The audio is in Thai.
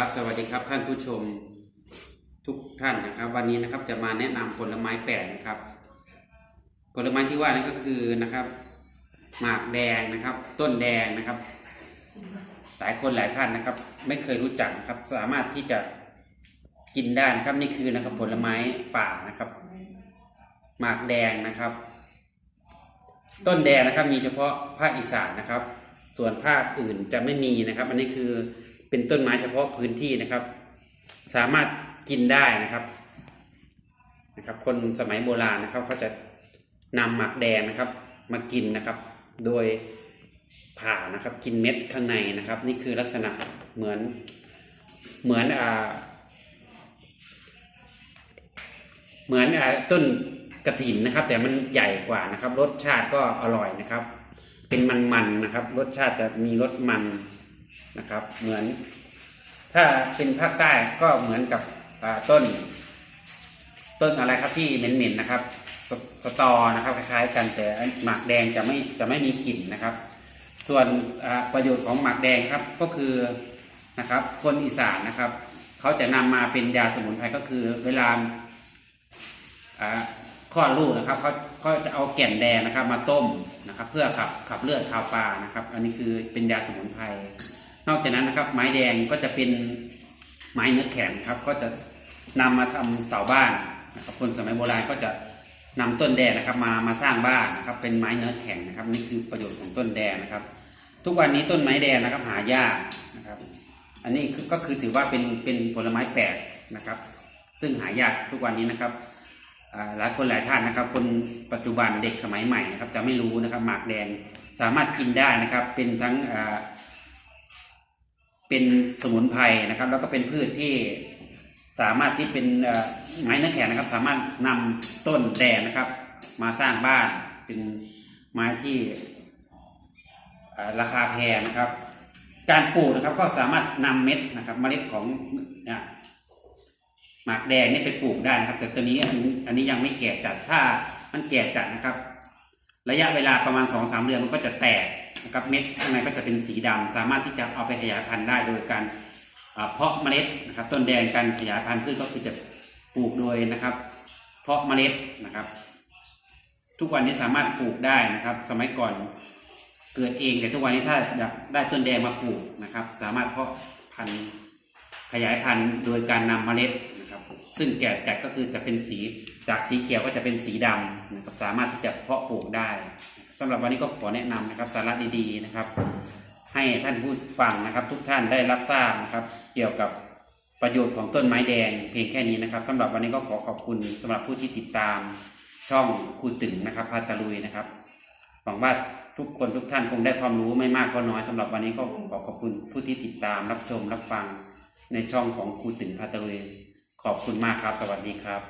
ครับ สวัสดีครับท่านผู้ชมทุกท่านนะครับ วันนี้นะครับจะมาแนะนำผลไม้แปลกนะครับผลไม้ที่ว่านั้นก็คือนะครับหมากแดงนะครับ ต้นแดงนะครับ หลายคนหลายท่านนะครับ ไม่เคยรู้จักครับ สามารถที่จะกินได้นะครับนี่คือนะครับผลไม้ป่านะครับ หมากแดงนะครับ ต้นแดงนะครับมีเฉพาะภาคอีสานนะครับ ส่วนภาคอื่นจะไม่มีนะครับ อันนี้คือ เป็นต้นไม้เฉพาะพื้นที่นะครับ สามารถกินได้นะครับนะครับ คนสมัยโบราณนะครับเขาจะนำหมากแดงนะครับ มากินนะครับ โดยผ่านะครับ กินเม็ดข้างในนะครับ นี่คือลักษณะเหมือนเหมือนอ่าเหมือนอ่าต้นกระถินนะครับ แต่มันใหญ่กว่านะครับ รสชาติก็อร่อยนะครับ เป็นมันๆนะครับ รสชาติจะมีรสมัน นะครับ เหมือน ถ้าเป็นภาคใต้ก็เหมือนกับต้น ต้นอะไรครับที่เหม็นๆนะครับสสตอนะครับคล้ายๆกันแต่หมากแดงจะไม่จะไม่มีกลิ่นนะครับ ส่วนประโยชน์ของหมากแดงครับก็คือนะครับ คนอีสานนะครับ เขาจะนำมาเป็นยาสมุนไพรก็คือเวลาอ่าคลอดลูกนะครับเขาเขาจะเอาแก่นแดงนะครับมาต้มนะครับ เพื่อขับขับเลือดขับปลานะครับ อันนี้คือเป็นยาสมุนไพร นอกจากนั้นนะครับ ไม้แดงก็จะเป็นไม้เนื้อแข็งครับ ก็จะนำมาทำเสาบ้านนะครับคนสมัยโบราณก็จะนำต้นแดงนะครับมามาสร้างบ้านนะครับ เป็นไม้เนื้อแข็งนะครับ นี่คือประโยชน์ของต้นแดงนะครับ ทุกวันนี้ต้นไม้แดงนะครับหายากนะครับ อันนี้ก็คือถือว่าเป็นเป็นผลไม้แปลกนะครับ ซึ่งหายากทุกวันนี้นะครับหลายคนหลายท่านนะครับ คนปัจจุบันเด็กสมัยใหม่นะครับ จะไม่รู้นะครับหมากแดงสามารถกินได้นะครับ เป็นทั้งอ เป็นสมุนไพรนะครับ แล้วก็เป็นพืชที่สามารถที่เป็นไม้เนื้อแข็งนะครับ สามารถนำต้นแดงนะครับ มาสร้างบ้านเป็นไม้ที่ราคาแพงนะครับ การปลูกนะครับก็สามารถนำเม็ดนะครับเมล็ดของหมากแดงนี่ไปปลูกได้นะครับ แต่ตัวนี้อันนี้ยังไม่แก่จัดถ้ามันแก่จัดนะครับ ระยะเวลาประมาณสองสามเดือนมันก็จะแตก นะครับเม็ดข้างในก็จะเป็นสีดำสามารถที่จะเอาไปขยายพันธุ์ได้โดยการเพาะเมล็ดนะครับต้นแดงการขยายพันธุ์พืชก็คือจะปลูกโดยนะครับ เพาะเมล็ดนะครับ ทุกวันนี้สามารถปลูกได้นะครับ สมัยก่อนเกิดเองแต่ทุกวันนี้ถ้าอยากได้ต้นแดงมาปลูกนะครับ สามารถเพาะพันธุ์ขยายพันธุ์โดยการนำเมล็ดนะครับ ซึ่งแก่จัดก็คือจะเป็นสีจากสีเขียวก็จะเป็นสีดำนะครับสามารถที่จะเพาะปลูกได้ สำหรับวันนี้ก็ขอแนะนำนะครับสาระดีๆนะครับ ให้ท่านผู้ฟังนะครับ ทุกท่านได้รับทราบนะครับ เกี่ยวกับประโยชน์ของต้นไม้แดงเพียงแค่นี้นะครับสำหรับวันนี้ก็ขอขอบคุณสำหรับผู้ที่ติดตามช่องครูตึงนะครับพาตะลุยนะครับหวังว่าทุกคนทุกท่านคงได้ความรู้ไม่มากก็น้อยสำหรับวันนี้ก็ขอขอบคุณผู้ที่ติดตามรับชมรับฟังในช่องของครูตึงพาตะลุยขอบคุณมากครับ สวัสดีครับ